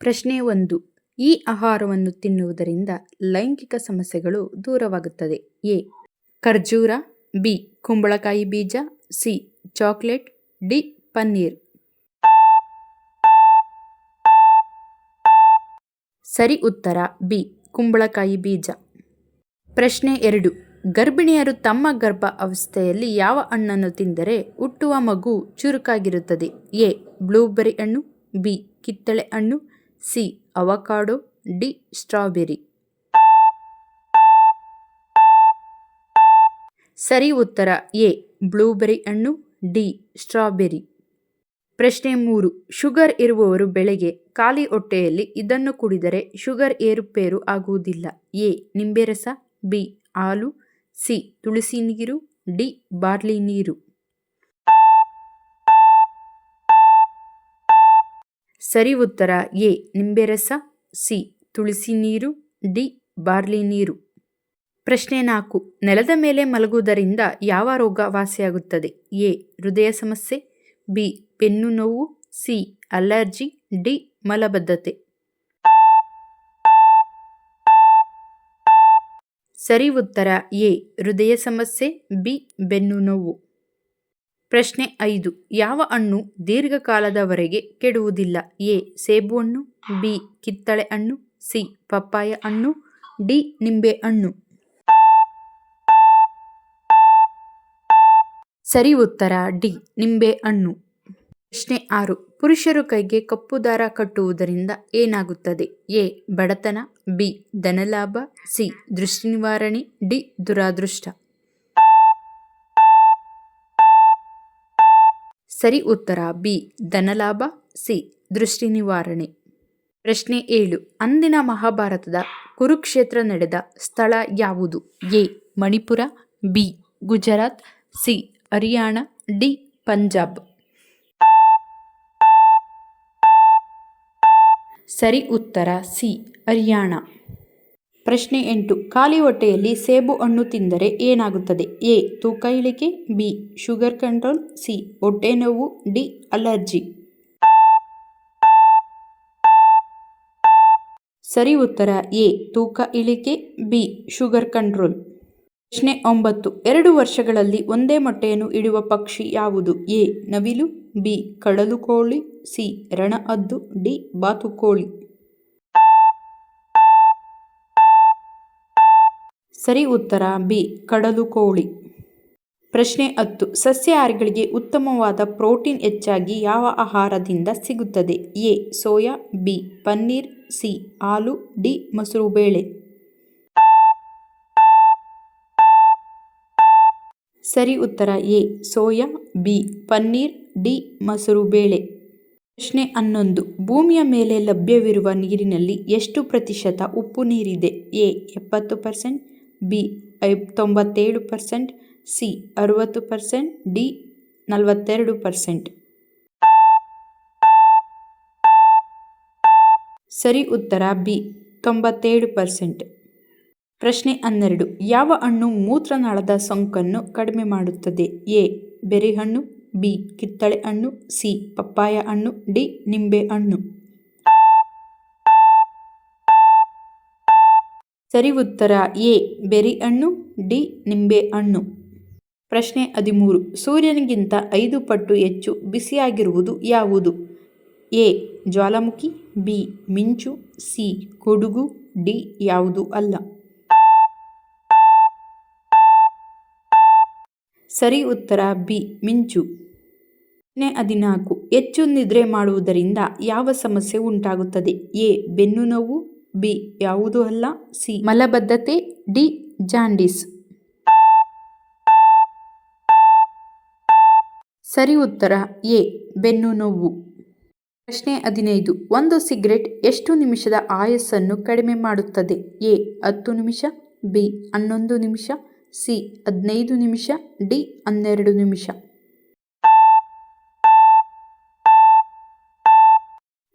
ಪ್ರಶ್ನೆ ಒಂದು. ಈ ಆಹಾರವನ್ನು ತಿನ್ನುವುದರಿಂದ ಲೈಂಗಿಕ ಸಮಸ್ಯೆಗಳು ದೂರವಾಗುತ್ತದೆ. ಎ. ಖರ್ಜೂರ, ಬಿ. ಕುಂಬಳಕಾಯಿ ಬೀಜ, ಸಿ. Chocolate, D. ಪನ್ನೀರ್. ಸರಿ ಉತ್ತರ, ಬಿ. ಕುಂಬಳಕಾಯಿ ಬೀಜ. ಪ್ರಶ್ನೆ ಎರಡು. ಗರ್ಭಿಣಿಯರು ತಮ್ಮ ಗರ್ಭ ಅವಸ್ಥೆಯಲ್ಲಿ ಯಾವ ಹಣ್ಣನ್ನು ತಿಂದರೆ ಹುಟ್ಟುವ ಮಗು ಚುರುಕಾಗಿರುತ್ತದೆ? ಎ. ಬ್ಲೂಬೆರಿ ಹಣ್ಣು, ಬಿ. ಕಿತ್ತಳೆ ಹಣ್ಣು ಸಿ. ಅವಕಾಡೋ. ಡಿ. ಸ್ಟ್ರಾಬೆರಿ. ಸರಿ ಉತ್ತರ. ಎ. ಬ್ಲೂಬೆರಿ ಹಣ್ಣು. ಡಿ. ಸ್ಟ್ರಾಬೆರಿ. ಪ್ರಶ್ನೆ ಮೂರು. ಶುಗರ್ ಇರುವವರು ಬೆಳೆಗೆ ಖಾಲಿ ಹೊಟ್ಟೆಯಲ್ಲಿ ಇದನ್ನು ಕುಡಿದರೆ ಶುಗರ್ ಏರುಪೇರು ಆಗುವುದಿಲ್ಲ. ಎ. ನಿಂಬೆ ರಸ. ಬಿ. ಹಾಲು. ಸಿ. ತುಳಸಿ ನೀರು. ಡಿ. ಬಾರ್ಲಿ ನೀರು. ಸರಿ ಉತ್ತರ ಎ. ನಿಂಬೆ ರಸ ಸಿ. ತುಳಸಿ ನೀರು, ಡಿ. ಬಾರ್ಲಿ ನೀರು. ಪ್ರಶ್ನೆ ನಾಲ್ಕು. ನೆಲದ ಮೇಲೆ ಮಲಗುವುದರಿಂದ ಯಾವ ರೋಗ ವಾಸಿಯಾಗುತ್ತದೆ? ಎ. ಹೃದಯ ಸಮಸ್ಯೆ, ಬಿ. ಬೆನ್ನು ನೋವು, ಸಿ. Allergy, D. ಮಲಬದ್ಧತೆ. ಸರಿ ಉತ್ತರ ಎ. ಹೃದಯ ಸಮಸ್ಯೆ, ಬಿ. ಬೆನ್ನು ನೋವು. ಪ್ರಶ್ನೆ ಐದು. ಯಾವ ಹಣ್ಣು ದೀರ್ಘಕಾಲದವರೆಗೆ ಕೆಡುವುದಿಲ್ಲ? ಎ. ಸೇಬು ಹಣ್ಣು, ಬಿ. ಕಿತ್ತಳೆ ಹಣ್ಣು, ಸಿ. ಪಪ್ಪಾಯ ಹಣ್ಣು, ಡಿ. ನಿಂಬೆ ಹಣ್ಣು. ಸರಿ ಉತ್ತರ, ಡಿ. ನಿಂಬೆ ಹಣ್ಣು. ಪ್ರಶ್ನೆ ಆರು. ಪುರುಷರು ಕೈಗೆ ಕಪ್ಪು ದಾರ ಕಟ್ಟುವುದರಿಂದ ಏನಾಗುತ್ತದೆ? ಎ. ಬಡತನ, ಬಿ. ಧನಲಾಭ, ಸಿ. ದೃಷ್ಟಿ ನಿವಾರಣೆ, ಡಿ. ದುರಾದೃಷ್ಟ. ಸರಿ ಉತ್ತರ ಬಿ, ಧನಲಾಭ, ಸಿ, ದೃಷ್ಟಿ ನಿವಾರಣೆ. ಪ್ರಶ್ನೆ ಏಳು, ಅಂದಿನ ಮಹಾಭಾರತದ ಕುರುಕ್ಷೇತ್ರ ನಡೆದ ಸ್ಥಳ ಯಾವುದು? A, Manipur, B, Gujarat, C, Haryana, D, Punjab. ಸರಿ ಉತ್ತರ ಸಿ, ಹರಿಯಾಣ. ಪ್ರಶ್ನೆ ಎಂಟು. ಖಾಲಿ ಹೊಟ್ಟೆಯಲ್ಲಿ ಸೇಬು ಹಣ್ಣು ತಿಂದರೆ ಏನಾಗುತ್ತದೆ? ಎ. ತೂಕ ಇಳಿಕೆ. ಬಿ. Sugar control. ಸಿ. ಹೊಟ್ಟೆ ನೋವು. ಡಿ. ಅಲರ್ಜಿ. ಸರಿ ಉತ್ತರ. ಎ. ತೂಕ ಇಳಿಕೆ. ಬಿ. Sugar control. ಪ್ರಶ್ನೆ ಒಂಬತ್ತು. ಎರಡು ವರ್ಷಗಳಲ್ಲಿ ಒಂದೇ ಮೊಟ್ಟೆಯನ್ನು ಇಡುವ ಪಕ್ಷಿ ಯಾವುದು? ಎ. ನವಿಲು. ಬಿ. ಕಡಲು ಕೋಳಿ. ಸಿ. ರಣಹದ್ದು. ಡಿ. ಬಾತುಕೋಳಿ. ಸರಿ ಉತ್ತರ ಬಿ, ಕಡಲು ಕೋಳಿ. ಪ್ರಶ್ನೆ ಹತ್ತು, ಸಸ್ಯಾಹಾರಿಗಳಿಗೆ ಉತ್ತಮವಾದ ಪ್ರೋಟೀನ್ ಹೆಚ್ಚಾಗಿ ಯಾವ ಆಹಾರದಿಂದ ಸಿಗುತ್ತದೆ? A, soya, B, paneer, C, ಹಾಲು, ಡಿ, ಮೊಸರು ಬೇಳೆ. ಸರಿ ಉತ್ತರ A, soya, B, paneer, D, ಮೊಸರು ಬೇಳೆ. ಪ್ರಶ್ನೆ ಹನ್ನೊಂದು, ಭೂಮಿಯ ಮೇಲೆ ಲಭ್ಯವಿರುವ ನೀರಿನಲ್ಲಿ ಎಷ್ಟು ಪ್ರತಿಶತ ಉಪ್ಪು ನೀರಿದೆ? ಎ, ಎಪ್ಪತ್ತು ಪರ್ಸೆಂಟ್ ಬಿ ಐ ತೊಂಬತ್ತೇಳು ಪರ್ಸೆಂಟ್, ಸಿ, ಅರುವತ್ತು ಪರ್ಸೆಂಟ್, ಡಿ, ನಲವತ್ತೆರಡು ಪರ್ಸೆಂಟ್. ಸರಿ, ಉತ್ತರ ಬಿ, ತೊಂಬತ್ತೇಳು ಪರ್ಸೆಂಟ್. ಪ್ರಶ್ನೆ ಹನ್ನೆರಡು, ಯಾವ ಹಣ್ಣು ಮೂತ್ರನಾಳದ ಸೋಂಕನ್ನು ಕಡಿಮೆ ಮಾಡುತ್ತದೆ? ಎ, ಬೆರಿಹಣ್ಣು, ಬಿ, ಕಿತ್ತಳೆ ಹಣ್ಣು, ಸಿ, ಪಪ್ಪಾಯ ಹಣ್ಣು, ಡಿ, ನಿಂಬೆ ಹಣ್ಣು. ಸರಿ ಉತ್ತರ ಎ, ಬೆರಿ ಹಣ್ಣು, ಡಿ, ನಿಂಬೆ ಹಣ್ಣು. ಪ್ರಶ್ನೆ ಹದಿಮೂರು, ಸೂರ್ಯನಿಗಿಂತ ಐದು ಪಟ್ಟು ಹೆಚ್ಚು ಬಿಸಿಯಾಗಿರುವುದು ಯಾವುದು? ಎ, ಜ್ವಾಲಾಮುಖಿ, ಬಿ, ಮಿಂಚು, ಸಿ, ಕೊಡುಗು, ಡಿ, ಯಾವುದು ಅಲ್ಲ. ಸರಿ ಉತ್ತರ ಬಿ, ಮಿಂಚು. ಪ್ರಶ್ನೆ ಹದಿನಾಲ್ಕು, ಹೆಚ್ಚು ನಿದ್ರೆ ಮಾಡುವುದರಿಂದ ಯಾವ ಸಮಸ್ಯೆ ಉಂಟಾಗುತ್ತದೆ? ಎ ಬೆನ್ನು ನೋವು ಬಿ, ಯಾವುದೂ ಅಲ್ಲ, ಸಿ. ಮಲಬದ್ಧತೆ, ಡಿ, ಜಾಂಡಿಸ್. ಸರಿ ಉತ್ತರ, ಎ, ಬೆನ್ನು ನೋವು. ಪ್ರಶ್ನೆ ಹದಿನೈದು. ಒಂದು ಸಿಗರೆಟ್ ಎಷ್ಟು ನಿಮಿಷದ ಆಯಸ್ಸನ್ನು ಕಡಿಮೆ ಮಾಡುತ್ತದೆ? ಎ, ಹತ್ತು ನಿಮಿಷ, ಬಿ, ಹನ್ನೊಂದು ನಿಮಿಷ, ಸಿ, ಹದಿನೈದು ನಿಮಿಷ, ಡಿ, ಹನ್ನೆರಡು ನಿಮಿಷ.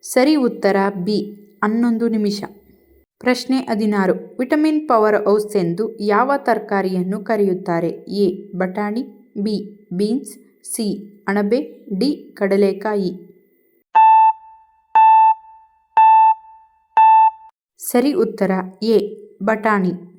ಸರಿ ಉತ್ತರ, ಬಿ, ಹನ್ನೊಂದು ನಿಮಿಷ. ಪ್ರಶ್ನೆ ಹದಿನಾರು. ವಿಟಮಿನ್ ಪವರ್ ಹೌಸ್ ಎಂದು ಯಾವ ತರಕಾರಿಯನ್ನು ಕರೆಯುತ್ತಾರೆ? ಎ. ಬಟಾಣಿ, ಬಿ. Beans, C. ಅಣಬೆ, ಡಿ. ಕಡಲೆಕಾಯಿ. ಸರಿ ಉತ್ತರ. ಎ. ಬಟಾಣಿ.